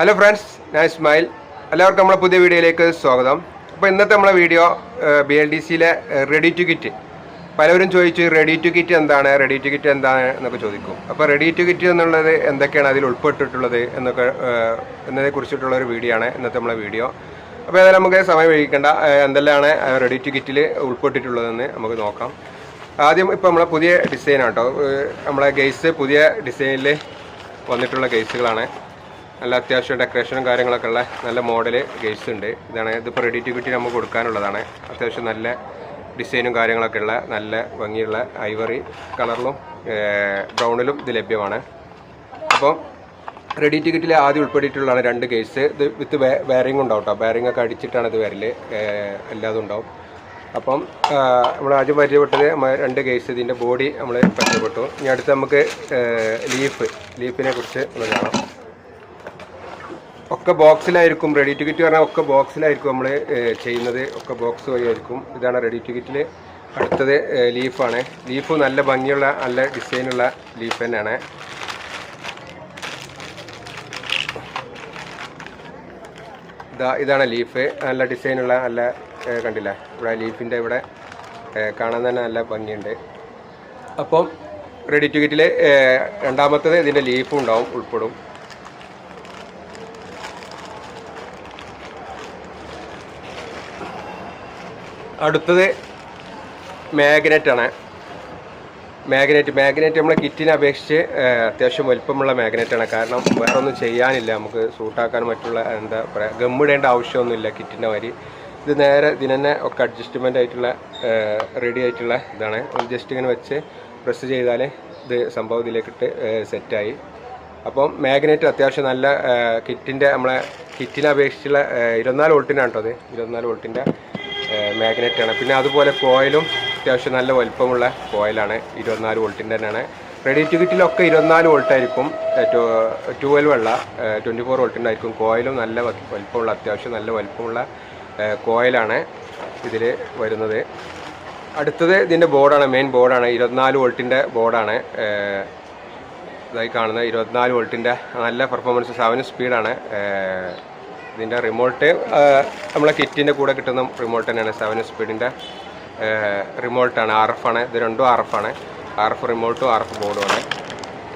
Hello friends ഞാൻ ഇസ്മായിൽ എല്ലാവർക്കും നമ്മളെ പുതിയ വീഡിയോയിലേക്ക് സ്വാഗതം. അപ്പോൾ ഇന്നത്തെ നമ്മളെ വീഡിയോ ബി എൽ ഡി സിയിലെ റെഡി ടു കിറ്റ് പലവരും ചോദിച്ചു റെഡി ടു കിറ്റ് എന്താണ്? റെഡി ടു കിറ്റ് എന്താണ്? എന്നൊക്കെ ചോദിക്കും. അപ്പോൾ റെഡി ടു കിറ്റ് എന്നുള്ളത് എന്തൊക്കെയാണ് അതിൽ ഉൾപ്പെട്ടിട്ടുള്ളത് എന്നൊക്കെ എന്നതിനെ കുറിച്ചിട്ടുള്ള ഒരു വീഡിയോ ആണ് ഇന്നത്തെ നമ്മളെ വീഡിയോ. അപ്പോൾ ഏതായാലും നമുക്ക് സമയം വഹിക്കേണ്ട എന്തെല്ലാമാണ് റെഡി ടു കിറ്റിൽ ഉൾപ്പെട്ടിട്ടുള്ളതെന്ന് നമുക്ക് നോക്കാം. ആദ്യം ഇപ്പോൾ നമ്മളെ പുതിയ ഡിസൈനാണ് കേട്ടോ നമ്മളെ ഗെയ്സ് പുതിയ ഡിസൈനിൽ വന്നിട്ടുള്ള ഗെയ്സുകളാണ് നല്ല അത്യാവശ്യം ഡെക്കറേഷനും കാര്യങ്ങളൊക്കെ ഉള്ള നല്ല മോഡൽ ഗെയ്സ് ഉണ്ട്. ഇതാണ് ഇതിപ്പോൾ റെഡി ടു നമുക്ക് കൊടുക്കാനുള്ളതാണ്. അത്യാവശ്യം നല്ല ഡിസൈനും കാര്യങ്ങളൊക്കെ ഉള്ള നല്ല ഭംഗിയുള്ള ഐവറി കളറിലും ബ്രൗണിലും ഇത് ലഭ്യമാണ്. അപ്പം റെഡി ടിക്കറ്റിൽ ആദ്യം ഉൾപ്പെട്ടിട്ടുള്ളതാണ് രണ്ട് കേസ് ഇത് വിത്ത് ബെയറിംഗ് ഉണ്ടാവും കേട്ടോ ബെയറിംഗ് ഒക്കെ അടിച്ചിട്ടാണ് ഇത് വരൽ എല്ലാതും ഉണ്ടാവും. അപ്പം നമ്മൾ ആദ്യം പരിചയപ്പെട്ടത് രണ്ട് കേസ് ഇതിന്റെ ബോഡി നമ്മൾ പരിചയപ്പെട്ടു. ഇനി അടുത്ത് നമുക്ക് ലീഫ് ലീഫിനെ കുറിച്ച് നമ്മൾ കാണാം. ഒക്കെ ബോക്സിലായിരിക്കും. റെഡി ടിക്കറ്റ് പറഞ്ഞാൽ ഒക്കെ ബോക്സിലായിരിക്കും നമ്മൾ ചെയ്യുന്നത്. ഒക്കെ ബോക്സ് വഴിയായിരിക്കും. ഇതാണ് റെഡി ടിക്കറ്റിൽ അടുത്തത് ലീഫാണ്. ലീഫ് നല്ല ഭംഗിയുള്ള നല്ല ഡിസൈനുള്ള ലീഫ് തന്നെയാണ്. ഇതാ ഇതാണ് ലീഫ്. നല്ല ഡിസൈനുള്ള നല്ല കണ്ടില്ലേ? ഇവിടെ ലീഫിന്റെ ഇവിടെ കാണാൻ തന്നെ നല്ല ഭംഗിയുണ്ട്. അപ്പം റെഡി ടു കിറ്റിൽ രണ്ടാമത്തത് ഇതിന്റെ ലീഫും ഉണ്ടാവും ഉൾപ്പെടും. അടുത്തത് മാഗ്നറ്റ് ആണ്. മാഗ്നറ്റ് മാഗ്നറ്റ് നമ്മളെ കിറ്റിനെ അപേക്ഷിച്ച് അത്യാവശ്യം വലിപ്പമുള്ള മാഗ്നറ്റ് ആണ്. കാരണം വേറെ ഒന്നും ചെയ്യാനില്ല. നമുക്ക് സൂട്ടാക്കാൻ മറ്റുള്ള എന്താ പറയുക ഗമ്മിടേണ്ട ആവശ്യമൊന്നുമില്ല കിറ്റിന്റെ വരി ഇത് നേരെ ഇതിന് തന്നെ ഒക്കെ അഡ്ജസ്റ്റ്മെന്റ് ആയിട്ടുള്ള റെഡി ആയിട്ടുള്ള ഇതാണ്. ജസ്റ്റ് ഇങ്ങനെ വെച്ച് പ്രസ് ചെയ്താൽ ഇത് സംഭവം ഇതിലേക്കിട്ട് സെറ്റായി അപ്പം മാഗ്നറ്റ് അത്യാവശ്യം നല്ല കിറ്റിന്റെ നമ്മളെ കിറ്റിനെ അപേക്ഷിച്ചുള്ള ഇരുപത്തിനാല് വോൾട്ടിനാണ് കേട്ടോ അത്. ഇരുപത്തിനാല് വോൾട്ടിന്റെ മാഗ്നറ്റ് ആണ് പിന്നെ അതുപോലെ കോയിലും അത്യാവശ്യം നല്ല വലുപ്പമുള്ള കോയിലാണ്. ഇരുപത്തിനാല് വോൾട്ടിന്റെ തന്നെയാണ്. റെഡി ടു കിറ്റിലൊക്കെ ഇരുപത്തിനാല് വോൾട്ട് ആയിരിക്കും. ട്വൽവ് ഉള്ള ട്വന്റി ഫോർ വോൾട്ടിന്റെ ആയിരിക്കും കോയിലും നല്ല വലുപ്പമുള്ള അത്യാവശ്യം നല്ല വലുപ്പമുള്ള കോയിലാണ് ഇതിൽ വരുന്നത്. അടുത്തത് ഇതിന്റെ ബോർഡാണ് മെയിൻ ബോർഡാണ്. ഇരുപത്തിനാല് വോൾട്ടിന്റെ ബോർഡാണ്. ഇതായി കാണുന്നത് ഇരുപത്തിനാല് വോൾട്ടിന്റെ നല്ല പെർഫോമൻസ് സെവൻ സ്പീഡാണ് ഇതിന്റെ റിമോട്ട് നമ്മളെ കിറ്റിന്റെ കൂടെ കിട്ടുന്ന റിമോട്ട് തന്നെയാണ് സെവൻ സ്പീഡിന്റെ റിമോട്ടാണ് ആർ എഫ് ആണ്. ഇത് രണ്ടും ആർ എഫ് ആണ്. ആർ എഫ് റിമോട്ടും ആർ എഫ് ബോർഡുമാണ്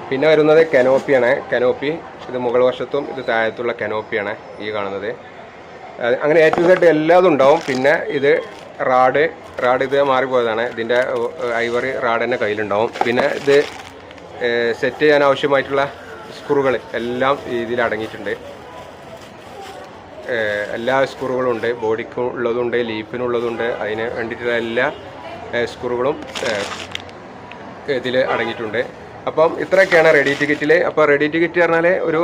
പിന്നെ വരുന്നത് കനോപ്പിയാണ് കനോപ്പി ഇത് മുകൾ വശത്തും ഇത് താഴത്തുള്ള കനോപ്പിയാണ് ഈ കാണുന്നത്. അങ്ങനെ എ ടു സെഡ് എല്ലാതും ഉണ്ടാവും. പിന്നെ ഇത് റാഡ് റാഡ് ഇത് മാറിപ്പോയതാണ്. ഇതിന്റെ ഐവറി റാഡ് തന്നെ കയ്യിലുണ്ടാവും. പിന്നെ ഇത് സെറ്റ് ചെയ്യാൻ ആവശ്യമായിട്ടുള്ള സ്ക്രൂകൾ എല്ലാം ഇതിൽ അടങ്ങിയിട്ടുണ്ട്. എല്ലാ സ്ക്രൂകളും ഉണ്ട് ബോഡിക്കും ഉള്ളതുണ്ട് ലീഫിനുള്ളതുണ്ട്. അതിന് വേണ്ടിയിട്ടുള്ള എല്ലാ സ്ക്രൂകളും ഇതിൽ അടങ്ങിയിട്ടുണ്ട്. അപ്പം ഇത്രയൊക്കെയാണ് റെഡി ടിക്കറ്റിൽ അപ്പോൾ റെഡി ടിക്കറ്റ് പറഞ്ഞാൽ ഒരു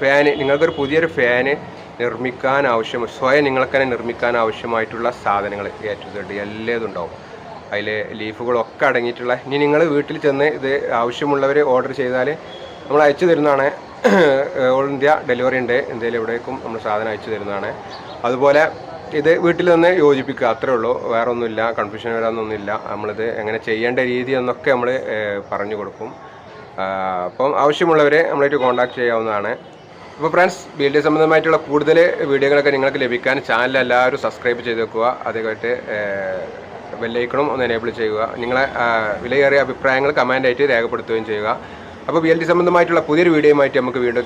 ഫാന് നിങ്ങൾക്കൊരു പുതിയൊരു ഫാന് നിർമ്മിക്കാൻ ആവശ്യം സ്വയം നിങ്ങൾക്ക് തന്നെ നിർമ്മിക്കാൻ ആവശ്യമായിട്ടുള്ള സാധനങ്ങൾ എ ടു സെഡ് എല്ലാതും ഉണ്ടാവും. അതിൽ ലീഫുകളൊക്കെ അടങ്ങിയിട്ടുള്ള ഇനി നിങ്ങൾ വീട്ടിൽ ചെന്ന് ഇത് ആവശ്യമുള്ളവർ ഓർഡർ ചെയ്താൽ നമ്മൾ അയച്ചു തരുന്നതാണ് ഓൾ ഇന്ത്യ ഡെലിവറി ഉണ്ട്. ഇന്ത്യയിൽ എവിടേക്കും നമ്മൾ സാധനം അയച്ചു തരുന്നതാണ്. അതുപോലെ ഇത് വീട്ടിൽ തന്നെ യോജിപ്പിക്കുക അത്രേ ഉള്ളൂ. വേറെ ഒന്നുമില്ല കൺഫ്യൂഷൻ വരാനൊന്നുമില്ല. നമ്മളിത് എങ്ങനെ ചെയ്യേണ്ട രീതി എന്നൊക്കെ നമ്മൾ പറഞ്ഞു കൊടുക്കും. അപ്പം ആവശ്യമുള്ളവരെ നമ്മളായിട്ട് കോൺടാക്ട് ചെയ്യാവുന്നതാണ്. അപ്പോൾ ഫ്രണ്ട്സ് ബി എൽ ഡി സംബന്ധമായിട്ടുള്ള കൂടുതൽ വീഡിയോകളൊക്കെ നിങ്ങൾക്ക് ലഭിക്കാൻ ചാനൽ എല്ലാവരും സബ്സ്ക്രൈബ് ചെയ്ത് വെക്കുക. അതേപോലെ ബെല്ലൈക്കണും ഒന്ന് എനേബിൾ ചെയ്യുക. നിങ്ങളെ വിലയേറിയ അഭിപ്രായങ്ങൾ കമന്റായിട്ട് രേഖപ്പെടുത്തുകയും ചെയ്യുക. അപ്പോൾ വി എൽ ഡി സംബന്ധമായിട്ടുള്ള പുതിയൊരു വീഡിയോയുമായിട്ട് നമുക്ക് വീണ്ടും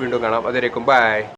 വീണ്ടും കാണാം. അതുവരേക്കും ബൈ